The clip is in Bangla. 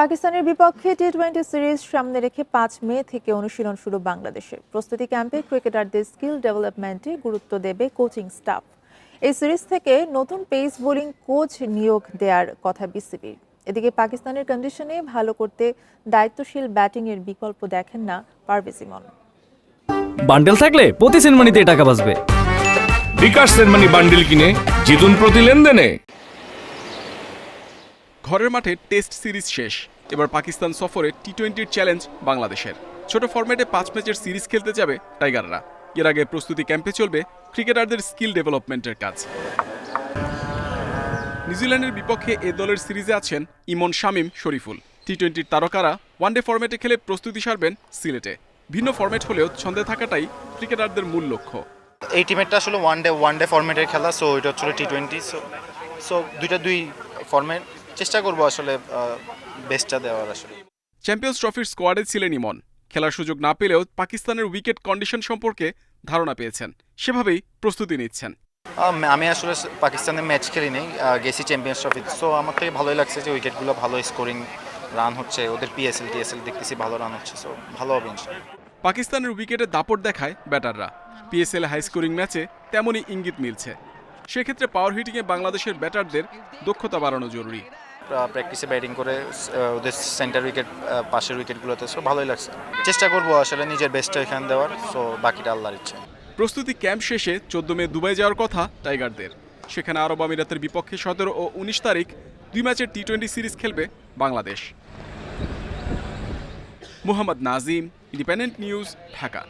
পাকিস্তানের বিপক্ষে টি টোয়েন্টি সিরিজ সামনে রেখে পাঁচ মে থেকে অনুশীলন শুরু বাংলাদেশে প্রস্তুতি ক্যাম্পে ক্রিকেটারদের স্কিল ডেভেলপমেন্টে গুরুত্ব দেবে কোচিং স্টাফ এই সিরিজ থেকে নতুন পেস বোলিং কোচ নিয়োগ দেওয়ার কথা বিসিবির এদিকে পাকিস্তানের কন্ডিশনে ভালো করতে দায়িত্বশীল ব্যাটিংয়ের বিকল্প দেখেন না পারভেজ ইমন। বান্ডেল থাকলে প্রতি সেনমানিতে টাকা বাঁচবে। বিকাশ সেনমানি বান্ডিল কিনে জিতুন প্রতি লেনদেনে। ঘরের মাঠে টেস্ট সিরিজ শেষ। এবার পাকিস্তান সফরে টি টোয়েন্টির চ্যালেঞ্জ বাংলাদেশের। ছোট ফরম্যাটে পাঁচ ম্যাচের সিরিজ খেলতে যাবে টাইগাররা। এর আগে প্রস্তুতি ক্যাম্পে চলবে ক্রিকেটারদের স্কিল ডেভেলপমেন্টের কাজ। নিউজিল্যান্ডের বিপক্ষে এ দলের সিরিজে আছেন ইমন শামিম শরীফুল। টি টোয়েন্টির তারকারা ওয়ানডে ফরম্যাটে খেলে প্রস্তুতি সারবেন সিলেটে। ভিন্ন ফরম্যাট হলেও ছন্দে থাকাটাই ক্রিকেটারদের মূল লক্ষ্য। এই টিমেরটা আসলে ওয়ান ডে ওয়ান ডে ফরম্যাটের খেলা সো এটা হচ্ছিল টি টোয়েন্টি সো সো দুইটা দুই ফরম্যাট চেষ্টা করব আসলে বেস্টটা দেওয়ার আসলে। চ্যাম্পিয়ন্স ট্রফির স্কোয়াডে ছিলেন ইমন। খেলার সুযোগ না পেলেও পাকিস্তানের উইকেট কন্ডিশন সম্পর্কে ধারণা পেয়েছেন। সেভাবেই প্রস্তুতি নিচ্ছেন। আমি আসলে পাকিস্তানের ম্যাচ খেলিনি গেছি চ্যাম্পিয়ন্স ট্রফি সো আমার থেকে ভালোই লাগছে যে উইকেটগুলো ভালো স্কোরিং রান হচ্ছে ওদের পিএসএল টিএসএল দেখতেছি ভালো রান হচ্ছে সো ভালো হবে পাকিস্তানের উইকেটে দাপট দেখায় ব্যাটাররা। পিএসএল হাই স্কোরিং ম্যাচে তেমনই ইঙ্গিত মিলছে। সেক্ষেত্রে পাওয়ার হিটিংয়ে বাংলাদেশের ব্যাটারদের দক্ষতা বাড়ানো জরুরি। প্র্যাকটিসে ব্যাটিং করে ওদের সেন্টার উইকেট পাশের উইকেটগুলোতে সো ভালোই লাগছে। চেষ্টা করব আসলে নিজের বেস্টটা এখানে দেওয়ার সো বাকিটা আল্লাহর ইচ্ছা। প্রস্তুতি ক্যাম্প শেষে চোদ্দ মে দুবাই যাওয়ার কথা টাইগারদের। সেখানে আরব আমিরাতের বিপক্ষে সতেরো ও উনিশ তারিখ দুই ম্যাচের টি টোয়েন্টি সিরিজ খেলবে Bangladesh. Mohammad Nazim Independent News Dhaka.